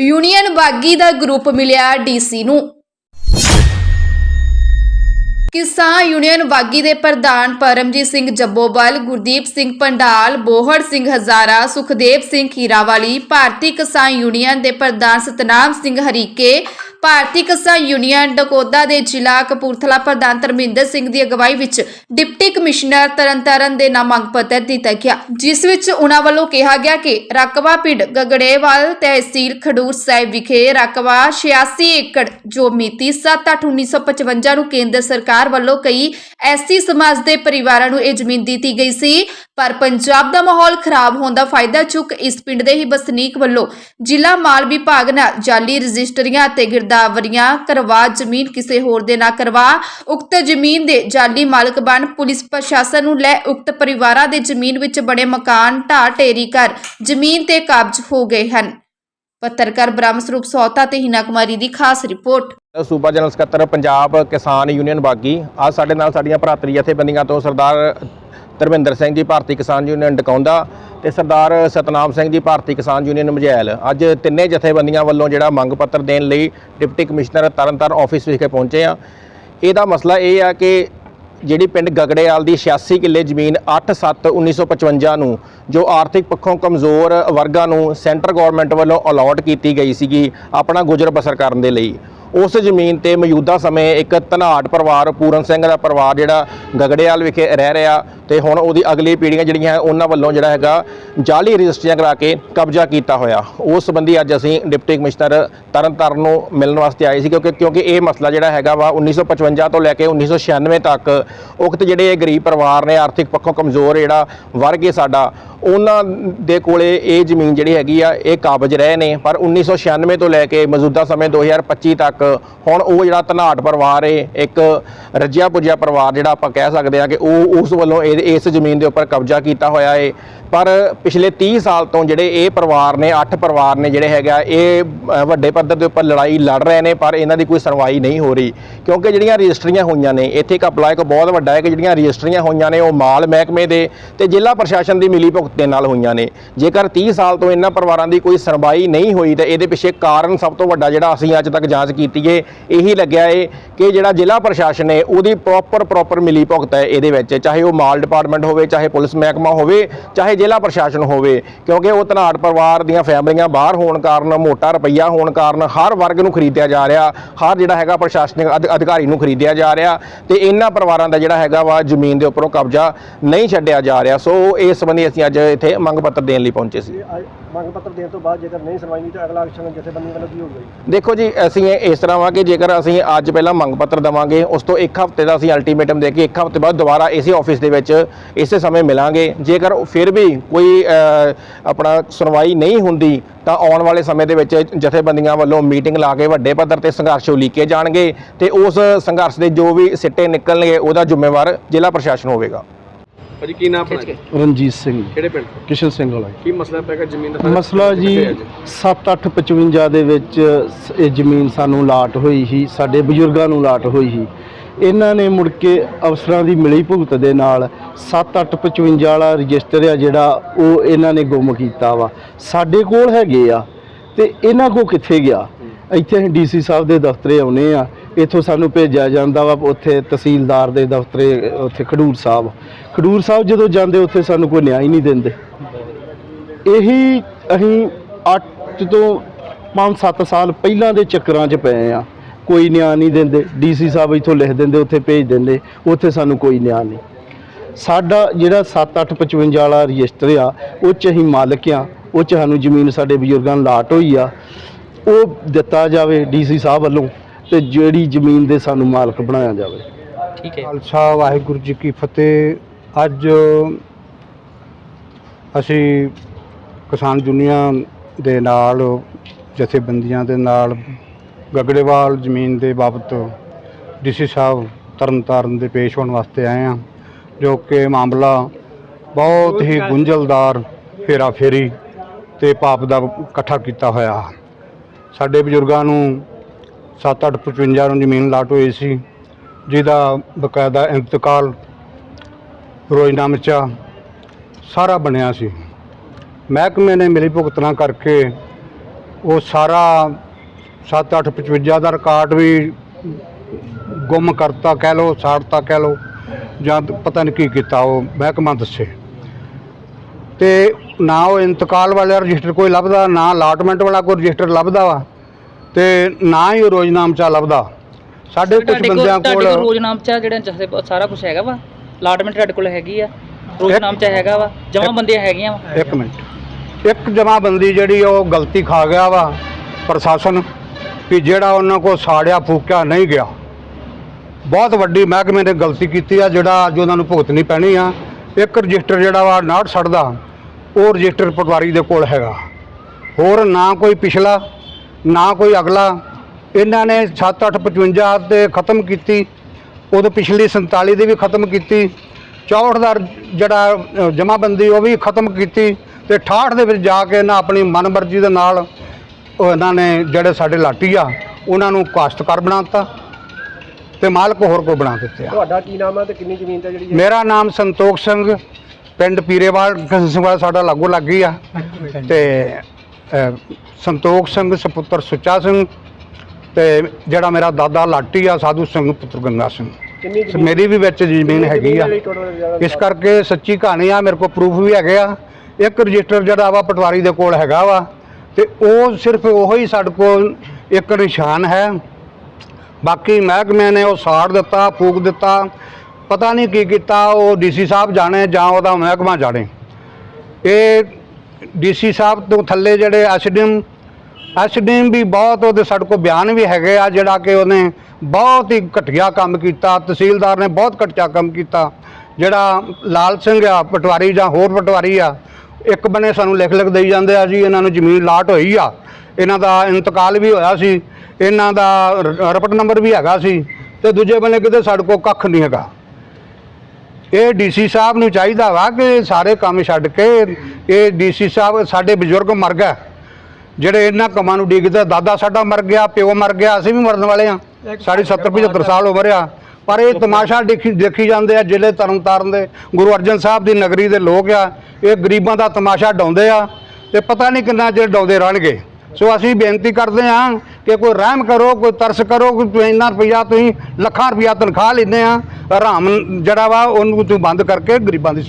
Union ਬਾਗੀ ਦਾ group ਮਿਲਿਆ DC ਨੂੰ। ਕਿਸਾਨ ਯੂਨੀਅਨ ਬਾਗੀ ਦੇ ਪ੍ਰਧਾਨ ਪਰਮਜੀਤ ਸਿੰਘ ਜੱਬੋਬਲ ਗੁਰਦੀਪ ਸਿੰਘ ਪੰਡਾਲ, ਬੋਹੜ ਸਿੰਘ ਹਜ਼ਾਰਾ, ਸੁਖਦੇਵ ਸਿੰਘ ਖੀਰਾਵਾਲੀ, ਭਾਰਤੀ ਕਿਸਾਨ ਯੂਨੀਅਨ ਦੇ ਪ੍ਰਧਾਨ ਸਤਨਾਮ ਸਿੰਘ ਹਰੀਕੇ ਭਾਰਤੀ ਕਿਸਾਨ ਯੂਨੀਅਨ ਡਕੋਦਾ ਦੇ ਜ਼ਿਲ੍ਹਾ ਕਪੂਰਥਲਾ ਪ੍ਰਧਾਨ ਧਰਮਿੰਦਰ ਸਿੰਘ ਦੀ ਅਗਵਾਈ ਵਿੱਚ ਡਿਪਟੀ ਕਮਿਸ਼ਨਰ ਤਰਨਤਾਰਨ ਦੇ ਨਾਮ ਮੰਗ ਪੱਤਰ ਦਿੱਤਾ ਗਿਆ, ਜਿਸ ਵਿੱਚ ਉਹਨਾਂ ਵੱਲੋਂ ਕਿਹਾ ਗਿਆ ਕਿ ਰਕਬਾ ਪਿੰਡ ਗਗੜੇਵਾਲ ਤਹਿਸੀਲ ਖਡੂਰ ਸਾਹਿਬ ਵਿਖੇ ਰਕਬਾ 86 ਏਕੜ, ਜੋ ਮਿਤੀ 7/8/1955 ਨੂੰ ਕੇਂਦਰ ਸਰਕਾਰ ਵੱਲੋਂ ਕਈ ਐਸੀ ਸਮਾਜ ਦੇ ਪਰਿਵਾਰਾਂ ਨੂੰ ਇਹ ਜ਼ਮੀਨ ਦਿੱਤੀ ਗਈ ਸੀ, ਪਰ ਪੰਜਾਬ ਦਾ ਮਾਹੌਲ ਖਰਾਬ ਹੋਣ ਦਾ ਫਾਇਦਾ ਚੁੱਕ ਇਸ ਪਿੰਡ ਦੇ ਹੀ ਵਸਨੀਕ ਵੱਲੋਂ ਜ਼ਿਲ੍ਹਾ ਮਾਲ ਵਿਭਾਗ ਨਾਲ ਜਾਲੀ ਰਜਿਸਟਰੀਆਂ ਅਤੇ ਗਿਰਦਾਵਰੀਆਂ ਕਰਵਾ ਜ਼ਮੀਨ ਕਿਸੇ ਹੋਰ ਦੇ ਨਾ ਕਰਵਾ। ਉਕਤ ਜ਼ਮੀਨ ਦੇ ਜਾਲੀ ਮਾਲਕ ਬਣ ਪੁਲਿਸ ਪ੍ਰਸ਼ਾਸਨ ਨੂੰ ਲੈ ਉਕਤ ਪਰਿਵਾਰਾਂ ਦੇ ਜ਼ਮੀਨ ਵਿੱਚ ਬਣੇ ਮਕਾਨ, ਢਾਹ, ਢੇਰੀ ਕਰ ਜ਼ਮੀਨ ਤੇ ਕਾਬਜ਼ ਹੋ ਗਏ ਹਨ। ਪੱਤਰਕਾਰ ਬ੍ਰਹਮ ਸਰੂਪ ਸੌਤਾ ਤੇ ਹਿਨਾ ਕੁਮਾਰੀ ਦੀ ਖਾਸ ਰਿਪੋਰਟ। ਸੂਬਾ ਜਨਰਲ ਸਕੱਤਰ, ਪੰਜਾਬ ਕਿਸਾਨ ਯੂਨੀਅਨ ਬਾਗੀ। ਅੱਜ ਸਾਡੇ ਨਾਲ ਸਾਡੀਆਂ ਭਰਾਤਰੀ ਜਥੇਬੰਦੀਆਂ ਤੋਂ ਸਰਦਾਰ ਧਰਮਿੰਦਰ ਸਿੰਘ ਜੀ, ਭਾਰਤੀ ਕਿਸਾਨ ਯੂਨੀਅਨ ਡਕੌਂਦਾ ਤੇ ਸਰਦਾਰ ਸਤਨਾਮ ਸਿੰਘ ਜੀ, ਭਾਰਤੀ ਕਿਸਾਨ ਯੂਨੀਅਨ ਮਜ਼ੈਲ। ਅੱਜ ਤਿੰਨੇ ਜਥੇਬੰਦੀਆਂ ਵੱਲੋਂ ਜਿਹੜਾ ਮੰਗ ਪੱਤਰ ਦੇਣ ਲਈ ਡਿਪਟੀ ਕਮਿਸ਼ਨਰ ਤਰਨਤਾਰਨ ਆਫਿਸ ਵਿਖੇ ਪਹੁੰਚੇ ਆ ਇਹਦਾ ਮਸਲਾ ਇਹ ਆ ਕਿ ਜਿਹੜੀ ਪਿੰਡ ਗਗੜੇਵਾਲ ਦੀ 86 ਕਿੱਲੇ ਜ਼ਮੀਨ 8/7/1955 ਨੂੰ, ਜੋ ਆਰਥਿਕ ਪੱਖੋਂ ਕਮਜ਼ੋਰ ਵਰਗਾਂ ਨੂੰ ਸੈਂਟਰ ਗਵਰਨਮੈਂਟ ਵੱਲੋਂ ਅਲਾਟ ਕੀਤੀ ਗਈ ਸੀਗੀ ਆਪਣਾ ਗੁਜ਼ਰ ਬਸਰ ਕਰਨ ਦੇ ਲਈ। ਉਸ ਜ਼ਮੀਨ ਤੇ ਮੌਜੂਦਾ ਸਮੇਂ ਇੱਕ ਧਨਾੜ ਪਰਿਵਾਰ, ਪੂਰਨ ਸਿੰਘ ਦਾ ਪਰਿਵਾਰ ਜਿਹੜਾ ਗਗੜੇਵਾਲ ਵਿਖੇ ਰਹਿ ਰਿਹਾ ਤੇ ਹੁਣ ਉਹਦੀ ਅਗਲੀ ਪੀੜ੍ਹੀਆਂ ਜਿਹੜੀਆਂ ਹੈ, ਉਹਨਾਂ ਵੱਲੋਂ ਜਿਹੜਾ ਹੈਗਾ ਜਾਲੀ ਰਜਿਸਟਰੀਆਂ ਕਰਾ ਕੇ ਕਬਜ਼ਾ ਕੀਤਾ ਹੋਇਆ। ਉਸ ਸੰਬੰਧੀ ਅੱਜ ਅਸੀਂ ਡਿਪਟੀ ਕਮਿਸ਼ਨਰ ਤਰਨਤਾਰਨ ਨੂੰ ਮਿਲਣ ਵਾਸਤੇ ਆਏ ਸੀ ਕਿਉਂਕਿ ਕਿਉਂਕਿ ਇਹ ਮਸਲਾ ਜਿਹੜਾ ਹੈਗਾ ਵਾ 1955 ਤੋਂ ਲੈ ਕੇ 1996 ਤੱਕ ਉਕਤ ਜਿਹੜੇ ਗਰੀਬ ਪਰਿਵਾਰ ਨੇ, ਆਰਥਿਕ ਪੱਖੋਂ ਕਮਜ਼ੋਰ ਜਿਹੜਾ, ਵਰਗ ਹੈ ਸਾਡਾ ਉਹਨਾਂ ਦੇ ਕੋਲੇ ਇਹ ਜ਼ਮੀਨ ਜਿਹੜੀ ਹੈਗੀ ਆ, ਇਹ ਕਾਬਜ਼ ਰਹੇ ਨੇ। ਪਰ 1996 ਤੋਂ ਲੈ ਕੇ ਮੌਜੂਦਾ ਸਮੇਂ 2025 ਤੱਕ ਹੁਣ ਉਹ ਜਿਹੜਾ ਧਨਾਟ ਪਰਿਵਾਰ ਏ, ਇੱਕ ਰੱਜਿਆ ਪੁੱਜਿਆ ਪਰਿਵਾਰ ਜਿਹੜਾ ਆਪਾਂ ਕਹਿ ਸਕਦੇ ਆ ਕਿ ਉਹ ਉਸ ਵੱਲੋਂ ਇਹ- ਇਸ ਜ਼ਮੀਨ ਦੇ ਉੱਪਰ ਕਬਜ਼ਾ ਕੀਤਾ ਹੋਇਆ ਏ। ਪਰ ਪਿਛਲੇ 30 ਸਾਲ ਤੋਂ ਜਿਹੜੇ ਇਹ ਪਰਿਵਾਰ ਨੇ 8 ਪਰਿਵਾਰ ਨੇ ਜਿਹੜੇ ਹੈਗਾ ਇਹ ਵੱਡੇ ਪੱਧਰ ਦੇ ਉੱਪਰ ਲੜਾਈ ਲੜ ਰਹੇ ਨੇ, ਪਰ ਇਹਨਾਂ ਦੀ ਕੋਈ ਸੁਣਵਾਈ ਨਹੀਂ ਹੋ ਰਹੀ। ਕਿਉਂਕਿ ਜਿਹੜੀਆਂ ਰਜਿਸਟਰੀਆਂ ਹੋਈਆਂ ਨੇ, ਇੱਥੇ ਇੱਕ ਅਪਲਾਈ ਕੋ ਬਹੁਤ ਵੱਡਾ ਹੈ ਕਿ ਜਿਹੜੀਆਂ ਰਜਿਸਟਰੀਆਂ ਹੋਈਆਂ ਨੇ, ਉਹ ਮਾਲ ਮਹਿਕਮੇ ਦੇ ਤੇ ਜ਼ਿਲ੍ਹਾ ਪ੍ਰਸ਼ਾਸਨ ਦੀ ਮਿਲੀ ਭੁਗਤ ਦੇ ਨਾਲ ਹੋਈਆਂ ਨੇ। ਜੇਕਰ 30 ਸਾਲ ਤੋਂ ਇਹਨਾਂ ਪਰਿਵਾਰਾਂ ਦੀ ਕੋਈ ਸੁਣਵਾਈ ਨਹੀਂ ਹੋਈ, ਤਾਂ ਇਹਦੇ ਪਿੱਛੇ ਕਾਰਨ ਸਭ ਤੋਂ ਵੱਡਾ ਜਿਹੜਾ ਅਸੀਂ ਅੱਜ ਤੱਕ ਜਾਂਚ ਕੀਤੀ ਏ, ਇਹੀ ਲੱਗਿਆ ਏ ਕਿ ਜਿਹੜਾ ਜ਼ਿਲ੍ਹਾ ਪ੍ਰਸ਼ਾਸਨ ਹੈ ਉਹਦੀ ਪ੍ਰੋਪਰ ਪ੍ਰੋਪਰ ਮਿਲੀ ਭੁਗਤ ਹੈ ਇਹਦੇ ਵਿੱਚ। ਚਾਹੇ ਉਹ ਮਾਲ ਡਿਪਾਰਟਮੈਂਟ ਹੋਵੇ, ਚਾਹੇ ਪੁਲਿਸ ਮਹਿਕਮਾ ਹੋਵੇ, ਚਾਹੇ ਜ਼ਿਲ੍ਹਾ ਪ੍ਰਸ਼ਾਸਨ ਹੋਵੇ, ਕਿਉਂਕਿ ਉਹ ਧਨਾੜ ਪਰਿਵਾਰ ਦੀਆਂ ਫੈਮਲੀਆਂ ਬਾਹਰ ਹੋਣ ਕਾਰਨ, ਮੋਟਾ ਰੁਪਈਆ ਹੋਣ ਕਾਰਨ ਹਰ ਵਰਗ ਨੂੰ ਖਰੀਦਿਆ ਜਾ ਰਿਹਾ, ਹਰ ਜਿਹੜਾ ਹੈਗਾ ਪ੍ਰਸ਼ਾਸਨਿਕ ਅਧ- ਅਧਿਕਾਰੀ ਨੂੰ ਖਰੀਦਿਆ ਜਾ ਰਿਹਾ ਤੇ ਇਹਨਾਂ ਪਰਿਵਾਰਾਂ ਦਾ ਜਿਹੜਾ ਹੈਗਾ ਵਾ ਜ਼ਮੀਨ ਦੇ ਉੱਪਰੋਂ ਕਬਜ਼ਾ ਨਹੀਂ ਛੱਡਿਆ ਜਾ ਰਿਹਾ। ਸੋ ਇਸ ਸੰਬੰਧੀ ਅਸੀਂ ਅੱਜ ਇੱਥੇ ਮੰਗ ਪੱਤਰ ਦੇਣ ਲਈ ਪਹੁੰਚੇ ਸੀ। ਮੰਗ ਪੱਤਰ ਦੇਣ ਤੋਂ ਬਾਅਦ ਜੇਕਰ ਨਹੀਂ ਸੁਣਵਾਈ ਨਹੀਂ ਤਾਂ ਅਗਲਾ ਐਕਸ਼ਨ ਜਥੇਬੰਦੀ ਵੱਲੋਂ ਕੀ ਹੋਊਗਾ ਦੇਖੋ ਜੀ ਅਸੀਂ ਇਸ ਤਰ੍ਹਾਂ ਵਾ ਕਿ ਜੇਕਰ ਅਸੀਂ ਅੱਜ ਪਹਿਲਾਂ ਮੰਗ ਪੱਤਰ ਦਵਾਂਗੇ ਉਸ ਤੋਂ ਇੱਕ ਹਫ਼ਤੇ ਦਾ ਅਸੀਂ ਅਲਟੀਮੇਟਮ ਦੇ ਕੇ ਇੱਕ ਹਫ਼ਤੇ ਬਾਅਦ ਦੁਬਾਰਾ ਇਸੇ ਆਫਿਸ ਦੇ ਵਿੱਚ ਇਸੇ ਸਮੇਂ ਮਿਲਾਂਗੇ। ਜੇਕਰ ਫਿਰ ਵੀ ਕੋਈ ਆਪਣਾ ਸੁਣਵਾਈ ਨਹੀਂ ਹੁੰਦੀ ਤਾਂ ਆਉਣ ਵਾਲੇ ਸਮੇਂ ਦੇ ਵਿੱਚ ਜਥੇਬੰਦੀਆਂ ਵੱਲੋਂ ਮੀਟਿੰਗ ਲਾ ਕੇ ਵੱਡੇ ਪੱਧਰ ਤੇ ਸੰਘਰਸ਼ ਉਲੀਕੇ ਜਾਣਗੇ ਤੇ ਉਸ ਸੰਘਰਸ਼ ਦੇ ਜੋ ਵੀ ਸਿੱਟੇ ਨਿਕਲਣਗੇ ਉਹਦਾ ਜ਼ਿੰਮੇਵਾਰ ਜ਼ਿਲ੍ਹਾ ਪ੍ਰਸ਼ਾਸਨ ਹੋਵੇਗਾ। ਭਾਜੀ ਕੀ ਨਾਮ ਆਪਣਾ ਜੀ? ਰਣਜੀਤ ਸਿੰਘ। ਕਿਹੜੇ ਪਿੰਡ ਕਿਸ਼ਨ ਸਿੰਘ ਵਾਲਾ। ਕੀ ਮਸਲਾ ਪੈਗਾ ਜ਼ਮੀਨ ਦਾ? ਮਸਲਾ ਜੀ 7855 ਦੇ ਵਿੱਚ ਸ- ਇਹ ਜ਼ਮੀਨ ਸਾਨੂੰ ਲਾਟ ਹੋਈ ਸੀ ਸਾਡੇ ਬਜ਼ੁਰਗਾਂ ਨੂੰ ਲਾਟ ਹੋਈ ਸੀ। ਇਹਨਾਂ ਨੇ ਮੁੜ ਕੇ ਅਫਸਰਾਂ ਦੀ ਮਿਲੀ ਭੁਗਤ ਦੇ ਨਾਲ 7855 ਵਾਲਾ ਰਜਿਸਟਰ ਆ ਜਿਹੜਾ ਉਹ ਇਹਨਾਂ ਨੇ ਗੁੰਮ ਕੀਤਾ ਵਾ। ਸਾਡੇ ਕੋਲ ਹੈਗੇ ਆ ਤੇ ਇਹਨਾਂ ਕੋ ਕਿੱਥੇ ਗਿਆ? ਇੱਥੇ ਅਸੀਂ ਡੀਸੀ ਸਾਹਿਬ ਦੇ ਦਫ਼ਤਰੇ ਆਉਨੇ ਆ। ਇੱਥੋਂ ਸਾਨੂੰ ਭੇਜਿਆ ਜਾਂਦਾ ਵਾ, ਉੱਥੇ ਤਹਿਸੀਲਦਾਰ ਦੇ ਦਫ਼ਤਰੇ, ਉੱਥੇ ਖਡੂਰ ਸਾਹਿਬ। ਖਡੂਰ ਸਾਹਿਬ ਜਦੋਂ ਜਾਂਦੇ, ਉੱਥੇ ਸਾਨੂੰ ਕੋਈ ਨਿਆਂ ਹੀ ਨਹੀਂ ਦਿੰਦੇ। ਇਹੀ ਅਸੀਂ 8 ਤੋਂ 5-7 ਸਾਲ ਪਹਿਲਾਂ ਦੇ ਚੱਕਰਾਂ 'ਚ ਪਏ ਆ। ਕੋਈ ਨਿਆਂ ਨਹੀਂ ਦਿੰਦੇ। ਡੀਸੀ ਸਾਹਿਬ ਇੱਥੋਂ ਲਿਖ ਦਿੰਦੇ, ਉੱਥੇ ਭੇਜ ਦਿੰਦੇ। ਉੱਥੇ ਸਾਨੂੰ ਕੋਈ ਨਿਆਂ ਨਹੀਂ। ਸਾਡਾ ਜਿਹੜਾ 7855 ਵਾਲਾ ਰਜਿਸਟਰ ਆ, ਉਹ 'ਚ ਅਸੀਂ ਮਾਲਕ ਆ। ਉਹ 'ਚ ਸਾਨੂੰ ਜ਼ਮੀਨ ਸਾਡੇ ਬਜ਼ੁਰਗਾਂ ਲਾਟ ਹੋਈ ਆ। ਉਹ ਦਿੱਤਾ ਜਾਵੇ ਡੀਸੀ ਸਾਹਿਬ ਵੱਲੋਂ ਤੇ ਜਿਹੜੀ ਜ਼ਮੀਨ ਦੇ ਸਾਨੂੰ ਮਾਲਕ ਬਣਾਇਆ ਜਾਵੇ। ਖਾਲਸਾ ਵਾਹਿਗੁਰੂ ਜੀ ਕੀ ਫਤਿਹ। ਅੱਜ ਅਸੀਂ ਕਿਸਾਨ ਯੂਨੀਅਨ ਦੇ ਨਾਲ ਜਥੇਬੰਦੀਆਂ ਦੇ ਨਾਲ ਗਗੜੇਵਾਲ ਜ਼ਮੀਨ ਦੇ ਬਾਬਤ ਡੀਸੀ ਸਾਹਿਬ ਤਰਨਤਾਰਨ ਦੇ ਪੇਸ਼ ਹੋਣ ਵਾਸਤੇ ਆਏ ਹਾਂ ਜੋ ਕਿ ਮਾਮਲਾ ਬਹੁਤ ਹੀ ਗੁੰਝਲਦਾਰ ਫੇਰਾ ਫੇਰੀ ਤੇ ਪਾਪ ਦਾ ਇਕੱਠਾ ਕੀਤਾ ਹੋਇਆ। ਸਾਡੇ ਬਜ਼ੁਰਗਾਂ ਨੂੰ 7855 ਨੂੰ ਜ਼ਮੀਨ ਲਾਟ ਹੋਈ ਸੀ, ਜਿਹਦਾ ਬਕਾਇਦਾ ਇੰਤਕਾਲ ਰੋਜ਼ਨਾਮਚਾ ਸਾਰਾ ਬਣਿਆ ਸੀ। ਮਹਿਕਮੇ ਨੇ ਮਿਲੀ ਭੁਗਤਣਾ ਕਰਕੇ ਉਹ ਸਾਰਾ 7855 ਦਾ ਰਿਕਾਰਡ ਵੀ ਗੁੰਮ ਕਰਤਾ, ਕਹਿ ਲਓ, ਸਾੜਤਾ, ਕਹਿ ਲਓ, ਜਾਂ ਪਤਾ ਨਹੀਂ ਕੀ ਕੀਤਾ, ਉਹ ਮਹਿਕਮਾ ਦੱਸੇ। ਤੇ ਨਾ ਉਹ ਇੰਤਕਾਲ ਵਾਲਾ ਰਜਿਸਟਰ ਕੋਈ ਲੱਭਦਾ ਨਾ ਅਲਾਟਮੈਂਟ ਵਾਲਾ ਕੋਈ ਰਜਿਸਟਰ ਲੱਭਦਾ ਵਾ ਤੇ ਨਾ ਹੀ ਉਹ ਰੋਜ਼ਨਾਮਚਾ ਲੱਭਦਾ। ਸਾਡੇ ਕੁਝ ਤੁਹਾਡੇ ਕੋਲ ਬੰਦਿਆਂ ਤੁਹਾਡੇ ਕੋਲ ਕੋਲ ਰੋਜ਼ਨਾਮਚਾ ਜਿਹੜਾ ਜਥੇ ਸਾਰਾ ਕੁਝ ਹੈਗਾ ਵਾ? ਅਲਾਟਮੈਂਟ ਤੁਹਾਡੇ ਕੋਲ ਹੈਗੀ ਆ? ਰੋਜ਼ਨਾਮਚਾ ਹੈਗਾ ਵਾ? ਜਮਾ ਬੰਦੀਆਂ ਹੈਗੀਆਂ ਵਾ? ਇੱਕ ਮਿੰਟ। ਇੱਕ ਜਮਾਬੰਦੀ ਜਿਹੜੀ ਉਹ ਗਲਤੀ ਖਾ ਗਿਆ ਵਾ ਪ੍ਰਸ਼ਾਸਨ ਕਿ ਜਿਹੜਾ ਉਹਨਾਂ ਕੋਲ ਸਾੜਿਆ ਫੂਕਿਆ ਨਹੀਂ ਗਿਆ। ਬਹੁਤ ਵੱਡੀ ਮਹਿਕਮੇ ਨੇ ਗਲਤੀ ਕੀਤੀ ਆ ਜਿਹੜਾ ਅੱਜ ਉਹਨਾਂ ਨੂੰ ਭੁਗਤਣੀ ਪੈਣੀ ਆ। ਇੱਕ ਰਜਿਸਟਰ ਜਿਹੜਾ ਵਾ ਨਾਟ ਛੱਡਦਾ ਉਹ ਰਜਿਸਟਰ ਪਟਵਾਰੀ ਦੇ ਕੋਲ ਹੈਗਾ। ਹੋਰ ਨਾ ਕੋਈ ਪਿਛਲਾ ਨਾ ਕੋਈ ਅਗਲਾ। ਇਹਨਾਂ ਨੇ 7855 ਤੇ ਖਤਮ ਕੀਤੀ। ਉਦੋਂ ਪਿਛਲੀ 47 ਦੀ ਵੀ ਖਤਮ ਕੀਤੀ। 64 ਦਾ ਜਿਹੜਾ ਜਮਾਬੰਦੀ ਉਹ ਵੀ ਖਤਮ ਕੀਤੀ ਤੇ 68 ਦੇ ਵਿੱਚ ਜਾ ਕੇ ਇਹਨਾਂ ਆਪਣੀ ਮਨਮਰਜ਼ੀ ਦੇ ਨਾਲ ਇਹਨਾਂ ਨੇ ਜਿਹੜੇ ਸਾਡੇ ਲਾਟੀ ਆ ਉਹਨਾਂ ਨੂੰ ਕਾਸ਼ਤਕਾਰ ਬਣਾਤਾ ਤੇ ਮਾਲਕ ਹੋਰ ਕੋ ਬਣਾ ਦਿੱਤੇ। ਆ ਤੁਹਾਡਾ ਕੀ ਨਾਮ ਹੈ ਤੇ ਕਿੰਨੀ ਜ਼ਮੀਨ ਤੇ ਜਿਹੜੀ ਮੇਰਾ ਨਾਮ ਸੰਤੋਖ ਸਿੰਘ। ਪਿੰਡ ਪੀਰੇਵਾਲ ਸਿੰਘ ਸਾਡਾ ਲਾਗੋ ਲੱਗੀ ਆ। ਤੇ ਅ, ਸੰਤੋਖ ਸਿੰਘ ਸੁਪੁੱਤਰ ਸੁੱਚਾ ਸਿੰਘ ਤੇ ਜਿਹੜਾ ਮੇਰਾ ਦਾਦਾ ਲਾਟੀ ਆ ਸਾਧੂ ਸਿੰਘ ਪੁੱਤਰ ਗੰਗਾ ਸਿੰਘ। ਕਿੰਨੀ ਮੇਰੀ ਵੀ ਵਿੱਚ ਜ਼ਮੀਨ ਹੈਗੀ ਆ। ਇਸ ਕਰਕੇ ਸੱਚੀ ਕਹਾਣੀ ਆ ਮੇਰੇ ਕੋਲ ਪ੍ਰੂਫ ਵੀ ਹੈਗੇ ਆ। ਇੱਕ ਰਜਿਸਟਰ ਜਿਹੜਾ ਵਾ ਪਟਵਾਰੀ ਦੇ ਕੋਲ ਹੈਗਾ ਵਾ। ਤੇ ਉਹ ਸਿਰਫ ਉਹੋ ਹੀ ਸਾਡੇ ਕੋਲ ਇੱਕ ਨਿਸ਼ਾਨ ਹੈ। ਬਾਕੀ ਮਹਿਕਮੇ ਨੇ ਉਹ ਸਾੜ ਦਿੱਤਾ ਫੂਕ ਦਿੱਤਾ। ਪਤਾ ਨਹੀਂ ਕੀ ਕੀਤਾ, ਉਹ ਡੀਸੀ ਸਾਹਿਬ ਜਾਣੇ ਜਾਂ ਉਹਦਾ ਮਹਿਕਮਾ ਜਾਣੇ। ਇਹ ਡੀਸੀ ਸਾਹਿਬ ਤੋਂ ਥੱਲੇ ਜਿਹੜੇ ਐਸਡੀਐਮ ਐਸਡੀਐਮ ਵੀ ਬਹੁਤ ਉਹਦੇ ਸਾਡੇ ਕੋਲ ਬਿਆਨ ਵੀ ਹੈਗੇ ਆ, ਜਿਹੜਾ ਕਿ ਉਹਨੇ ਬਹੁਤ ਹੀ ਘਟੀਆ ਕੰਮ ਕੀਤਾ, ਤਹਿਸੀਲਦਾਰ ਨੇ ਬਹੁਤ ਘਟੀਆ ਕੰਮ ਕੀਤਾ। ਜਿਹੜਾ ਲਾਲ ਸਿੰਘ ਆ, ਪਟਵਾਰੀ ਜਾਂ ਹੋਰ ਪਟਵਾਰੀ ਆ, ਇੱਕ ਬਨੇ ਸਾਨੂੰ ਲਿਖ ਲਿਖ ਦੇਈ ਜਾਂਦੇ ਆ ਜੀ, ਇਹਨਾਂ ਨੂੰ ਜ਼ਮੀਨ ਲਾਟ ਹੋਈ ਆ। ਇਹਨਾਂ ਦਾ ਇੰਤਕਾਲ ਵੀ ਹੋਇਆ ਸੀ, ਇਹਨਾਂ ਦਾ ਰਪਟ ਨੰਬਰ ਵੀ ਹੈਗਾ ਸੀ, ਤੇ ਦੂਜੇ ਬੰਨੇ ਕਿਤੇ ਸਾਡੇ ਕੋਲ ਕੱਖ ਨਹੀਂ ਹੈਗਾ। ਇਹ ਡੀਸੀ ਸਾਹਿਬ ਨੂੰ ਚਾਹੀਦਾ ਵਾ ਕਿ ਸਾਰੇ ਕੰਮ ਛੱਡ ਕੇ ਇਹ ਡੀਸੀ ਸਾਹਿਬ ਸਾਡੇ ਬਜ਼ੁਰਗ ਮਰ ਗਏ ਜਿਹੜੇ ਇਹਨਾਂ ਕੰਮਾਂ ਨੂੰ ਡੀਕਦੇ ਦਾਦਾ ਸਾਡਾ ਮਰ ਗਿਆ ਪਿਓ ਮਰ ਗਿਆ ਅਸੀਂ ਵੀ ਮਰਨ ਵਾਲੇ ਆ ਸਾਡੀ 70 75 ਸਾਲ ਉਮਰ ਆ। ਪਰ ਇਹ ਤਮਾਸ਼ਾ ਦੇਖੀ ਦੇਖੀ ਜਾਂਦੇ ਆ ਜ਼ਿਲ੍ਹੇ ਤਰਨਤਾਰਨ ਦੇ ਗੁਰੂ ਅਰਜਨ ਸਾਹਿਬ ਦੀ ਨਗਰੀ ਦੇ ਲੋਕ ਆ। ਇਹ ਗਰੀਬਾਂ ਦਾ ਤਮਾਸ਼ਾ ਡਾਉਂਦੇ ਆ ਤੇ ਪਤਾ ਨਹੀਂ ਕਿੰਨਾ ਚਿਰ ਡਾਉਂਦੇ ਰਹਿਣਗੇ। ਸੋ ਅਸੀਂ ਬੇਨਤੀ ਕਰਦੇ ਹਾਂ ਕਿ ਕੋਈ ਰਹਿਮ ਕਰੋ, ਕੋਈ ਤਰਸ ਕਰੋ, ਕੋਈ ਤੁਸੀਂ ਇੰਨਾ ਰੁਪਈਆ ਤੁਸੀਂ ਲੱਖਾਂ ਰੁਪਈਆ ਤਨਖਾਹ ਲੈਂਦੇ ਆ ਆਰਾਮ ਜਿਹੜਾ ਵਾ ਉਹਨੂੰ ਤੂੰ ਬੰਦ ਕਰਕੇ ਗਰੀਬਾਂ ਦੀ